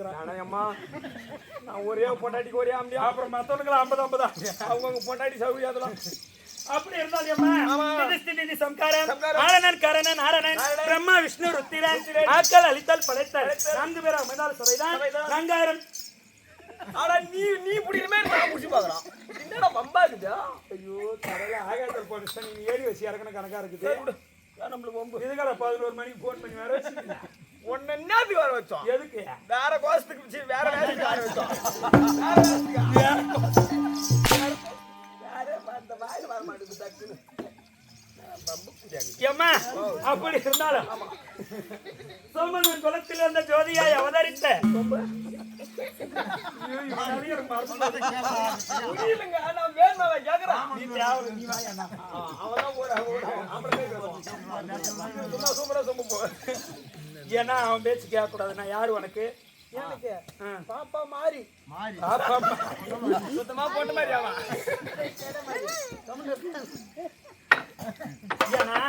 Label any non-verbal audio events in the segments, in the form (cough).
இருக்கிறான் நான் ஒரே பொண்டாட்டிக்கு ஒரே ஆம்பியா அப்புறம் மத்தவனுக்கு ஐம்பது ஐம்பதா? அவங்க பொண்டாட்டி சௌகரியம் அப்படி இருந்தாலும் சம்காரம். ஆரணன் கரணன் ஆரணன். பிரம்மா விஷ்ணு ருத்திரன் ஆக்கல் அழித்தல் படைத்தல். நான்கு பேர் அமைந்தால் சபைதான். ரங்காரம். ஆனா நீ நீ பிடிக்கிறமே நான் முடிச்சு பாக்குறான் என்னடா பம்பா இருக்குதா ஐயோ கடல ஆகாயத்தில் போன நீ ஏறி வச்சு இறக்கணும் கணக்கா இருக்குது. நம்மளுக்கு பம்பு இதுக்கால பதினோரு மணிக்கு ஃபோன் பண்ணி ஒன்னு என்னத்துக்கு வர வச்சோம் எதுக்கு? வேற கோஷத்துக்கு வச்சு? வேற வேலைக்கு வர வச்சோம் வேற அந்த வாயில வர மாட்டேங்குது டக்குன்னு. அப்படி இருந்தாலும். சோமன் குலத்தில் வந்த ஜோதியாய் அவதரித்த. ஐயோ, ஏன்னா அவன் பேச்சு கேட்க கூடாது நான் யாரு உனக்கு? எனக்கு. பாப்பா மாறி. பாப்பா சுத்தமா போட்ட மாதிரி அவன். ஏன்னா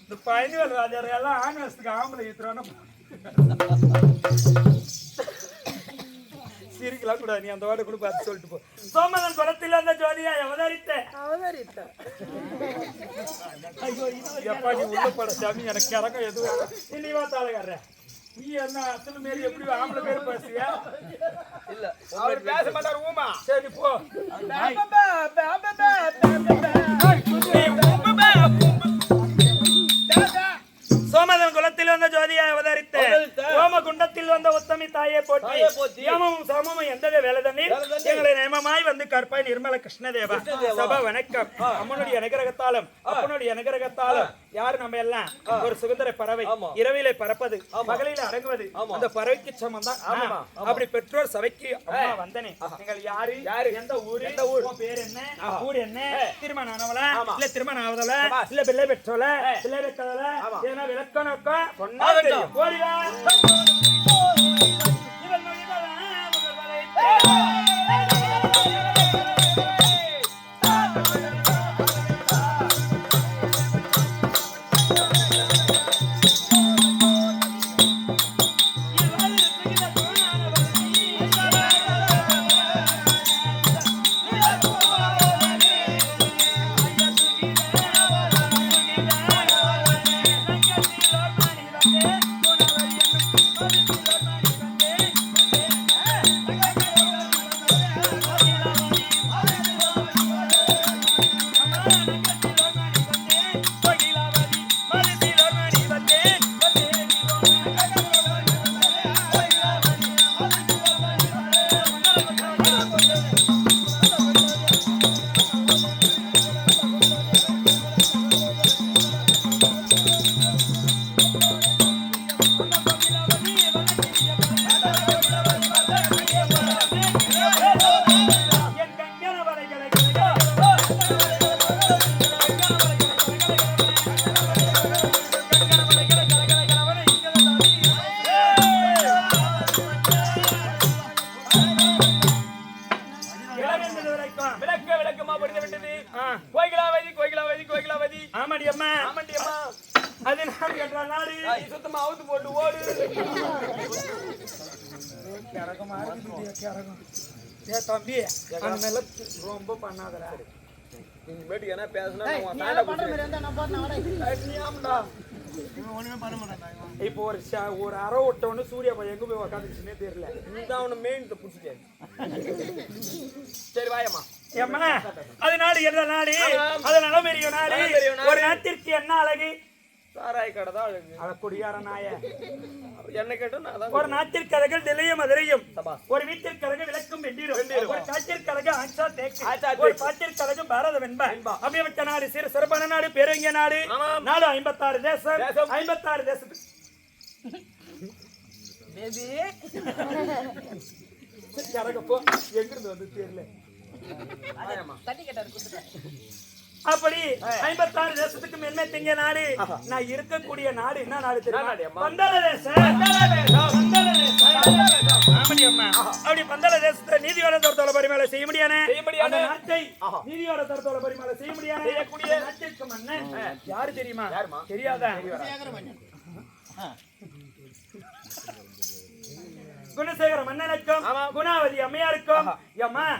இந்த பயணிகள் ராஜார் எல்லாம் ஆண் வசத்துக்கு ஆம்பளை ஏத்துறான சிரிக்கலாம் கூடாது நீ அந்த வார்த்தை கூட பார்த்து சொல்லிட்டு போ. சோமதன் குளத்தில் அந்த ஜோதியா அவதரித்த. எப்பா நீ உள்ள பட சாமி எனக்கு கிறக்கம் எதுவும் நீ வா தாளகார நீ என்ன அசல் மாரி எப்படி ஆம்பளை பேர் பேசுவியா? இல்ல அவர் பேச மாட்டார் ஊமா. சரி போ. சோமதன் குலத்தில் வந்த ஜோதியை அவதரித்த. ஓம குண்டத்தில் வந்த உத்தமி தாயே போற்றி. யமமும் சமமும் எந்தவே வேலதண்ணீர் வேலை தண்ணீர். எங்களை நேமமாய் வந்து கற்பாய் நிர்மல கிருஷ்ணதேவா கிருஷ்ணதேவா. சபா வணக்கம் அம்மனுடைய அனுகிரகத்தாலும் அப்பனுடைய அனுகிரகத்தாலும் யாரு நம்ம எல்லாம் ஒரு சுதந்திர பறவை. இரவிலே பறப்பது ஆமா. பகலில அடங்குவது. அந்த பறவைக்கு சமம் தான். அப்படி பெற்றோர் சபைக்கு. வந்தனே நீங்கள் யாரு யாரு? எந்த ஊரு எந்த ஊர்? பேர் என்ன. ஊர் என்ன. திருமணம் ஆனவளா. இல்ல திருமணம் ஆவதல. இல்ல பிள்ளை பெற்றோல. பிள்ளை பெற்றோல. ஏன்னா விளக்கம் நோக்கம் சொன்னா. தெரியும். ஆமாடி அம்மா ஆமாண்டி அம்மா அது நான் கேட்ட நாடு. நீ சுத்தமா அவுத்து போட்டு ஓடு. கிறகமா இருக்குது கிறகம் ஏ தம்பி நிலத்து ரொம்ப பண்ணாதடா. இனிமேட்டு என்ன பேசினா கொடுத்துருவேன். நீ ஆமாடா இப்போ ஒரு ஒரு அரை விட்டவொன்னு சூர்யா பையன் எங்க போய் உக்காந்துச்சுன்னே தெரியல. தான் அவனை மெயின் புடிச்சிட்டேன் சரி வாயம்மா. அது நாடு எந்த நாடு. அது நலமெறிய நாடு. ஒரு நாட்டிற்கு என்ன அழகு? சாராய கடை தான் அழகு. அத குடியார நாய. என்ன கேட்டோம் ஒரு நாட்டிற்கு அழகு நிலையும் மதுரையும் சபாஸ். ஒரு வீட்டிற்கு அழகு விளக்கும் வெண்டிரும். ஒரு காட்டிற்கு அழகு ஆச்சா தேக்கு. ஒரு. பாட்டிற்கு அழகு பாரத வெண்பா. அபியமிக்க நாடு சிறு சிறப்பான நாடு பெருங்கிய நாடு. நாடு ஐம்பத்தாறு தேசம். தேசம். ஐம்பத்தாறு போ. எங்கிருந்து வந்து தெரியல. அப்படி ஐம்பத்தாறு தேசத்துக்கு மென்மை திங்க நாடு. நான் இருக்கக்கூடிய நாடு என்ன நாடு தெரியுமா தேசம் அம்மா. அப்படி பந்தாள தேசத்தை நீதியோட தரத்தோட பரிமாலை செய்ய முடியானே செய்ய முடியானே. அந்த நாட்டை ஆஹா. நீதியோட தரத்தோட பரிமாலை செய்ய மன்னன் யாரு தெரியுமா? தெரியாதா குணசேகர மன்னனுக்கும். குணாவதி அம்மையாருக்கும்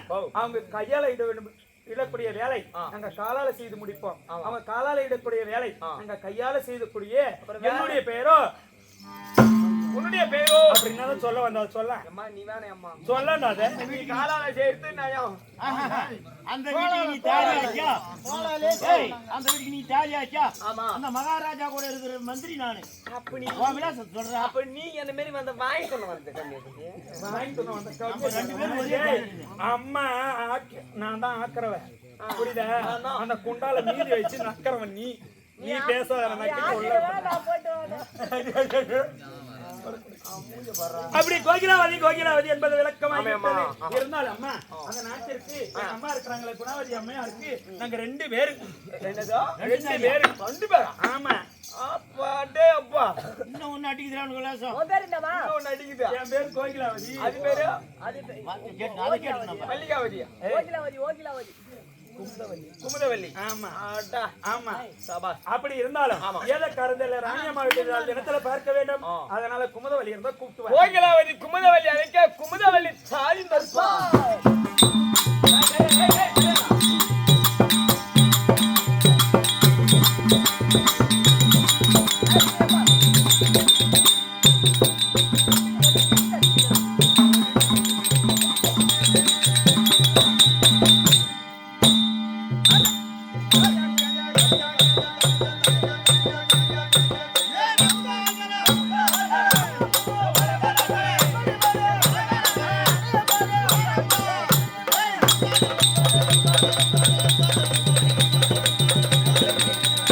ஓ. அவங்க கையால இட வேண்டும் இடக்கூடிய வேலை. நாங்க காலால செய்து முடிப்போம். அவங்க காலால இடக்கூடிய வேலை. நாங்க கையால செய்யக்கூடிய? என்னுடைய பெயரோ உன்னுடைய பேரோ? அப்படின்னா சொல்ல வந்தா சொல்ல. அம்மா நீ வேணே அம்மா சொல்லண்டா அதை. நீ காலால சேர்த்து நயம். அந்த வீட்டுக்கு நீ தாலியாச்சா ஏய், அந்த வீட்டுக்கு நீ தாலியாச்சா ஆமா. அந்த மகாராஜா கூட இருக்கிற மந்திரி நானு. அப்ப நீ உன் விலாசம் சொல்றா. அப்ப நீ என்ன மாரி வந்து வாங்கி கொண்டு வந்த ரெண்டு பேரும். அம்மா நான் தான் ஆக்குறவன். புரியுதா? நான் தான். அந்த குண்டால மீதி வச்சு நக்கறவன் நீ. நீ பேசாத உள்ள (laughs) அப்படி கோகிலாவதி கோகிலாவதி என்பது விளக்கமாக. இருக்கிறது. இருந்தாலும் அம்மா அந்த நாட்டிற்கு அம்மா இருக்கிறாங்களே குணாவதி அம்மையா இருக்கு நாங்க ரெண்டு பேரு. என்னதோ? ரெண்டு பேரு. ரெண்டு பேரா? ஆமா. அப்பா டே அப்பா. இன்னும் ஒண்ணு விலாசம் இன்னும் ஒண்ணு அடிக்குதா. என் பேரு கோகிலாவதி. அது பேரு? அதை கேட்டு மல்லிகாவதியா குமுதவல்லி ஆமா. ஆமா. சபா அப்படி இருந்தாலும். ஏத கருந்தல ராணியம்மா வீட்டு தினத்துல பார்க்க வேண்டும். அதனால குமுதவலி இருந்தா கூப்பிட்டு கோகிலாவதி குமுதவல்லி அழைக்க குமுதவல்லி தாலி நற்பா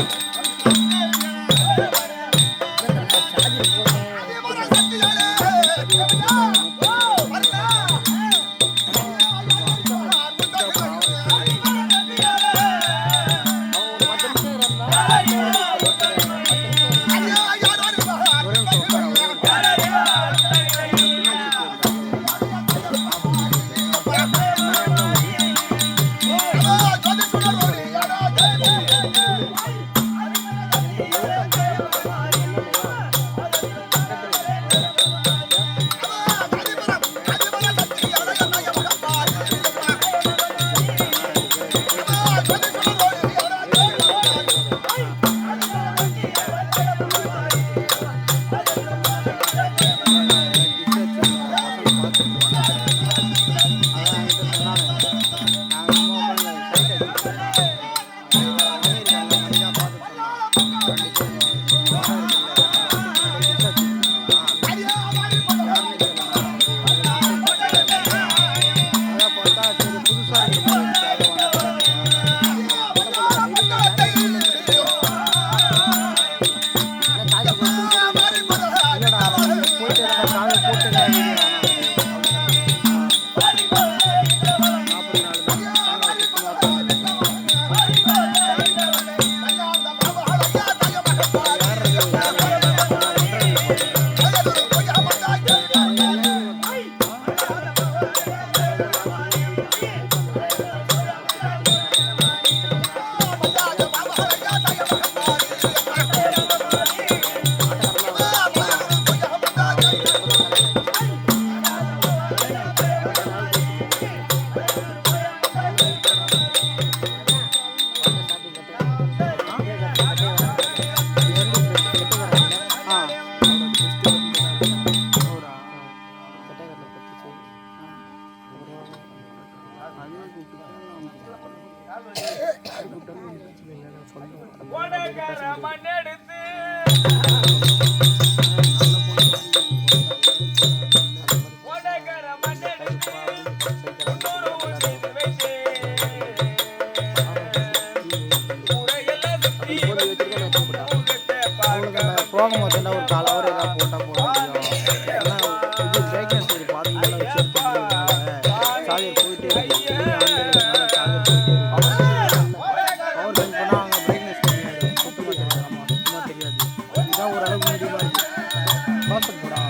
you Yeah. வாசல் போடா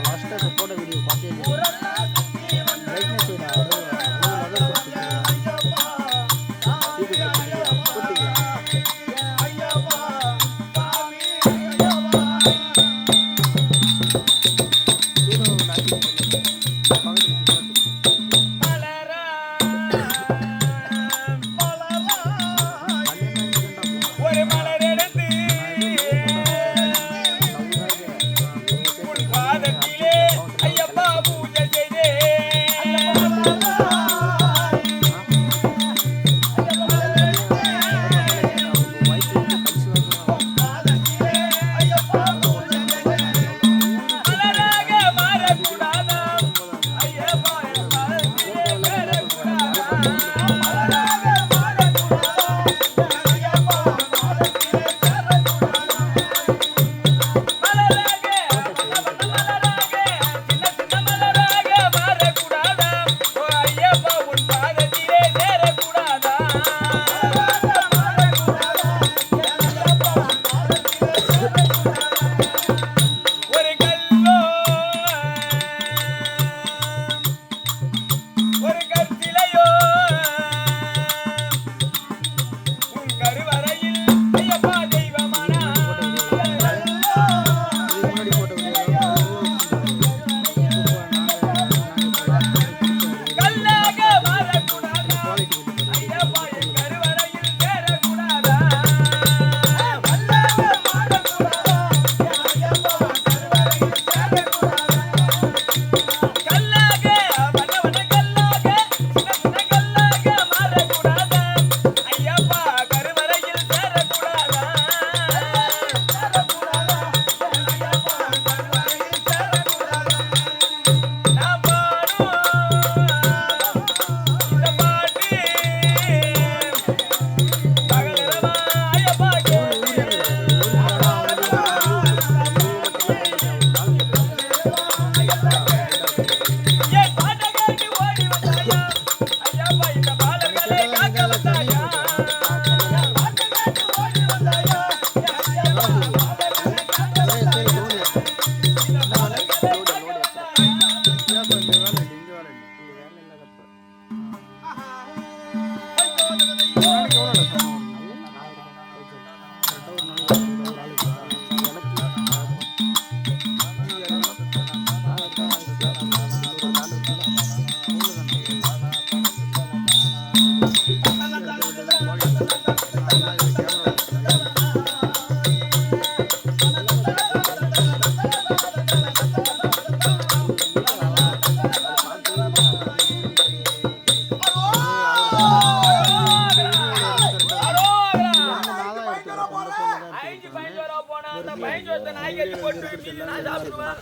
பயஞ்சோத்த நாய்க்கு போட்டு நான் சாப்பிடுவேன்.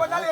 பண்ணாலும்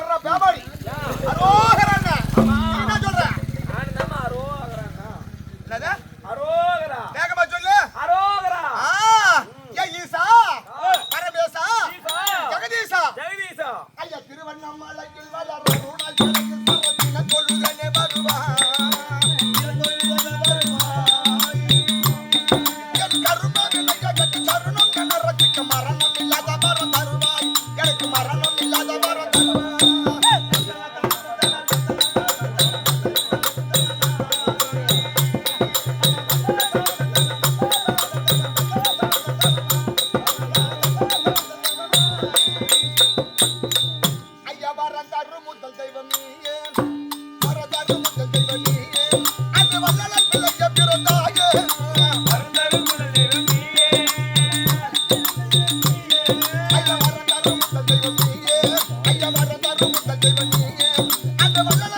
ஐயா வர தரும் தந்தை வந்தீங்க அந்த வல்லல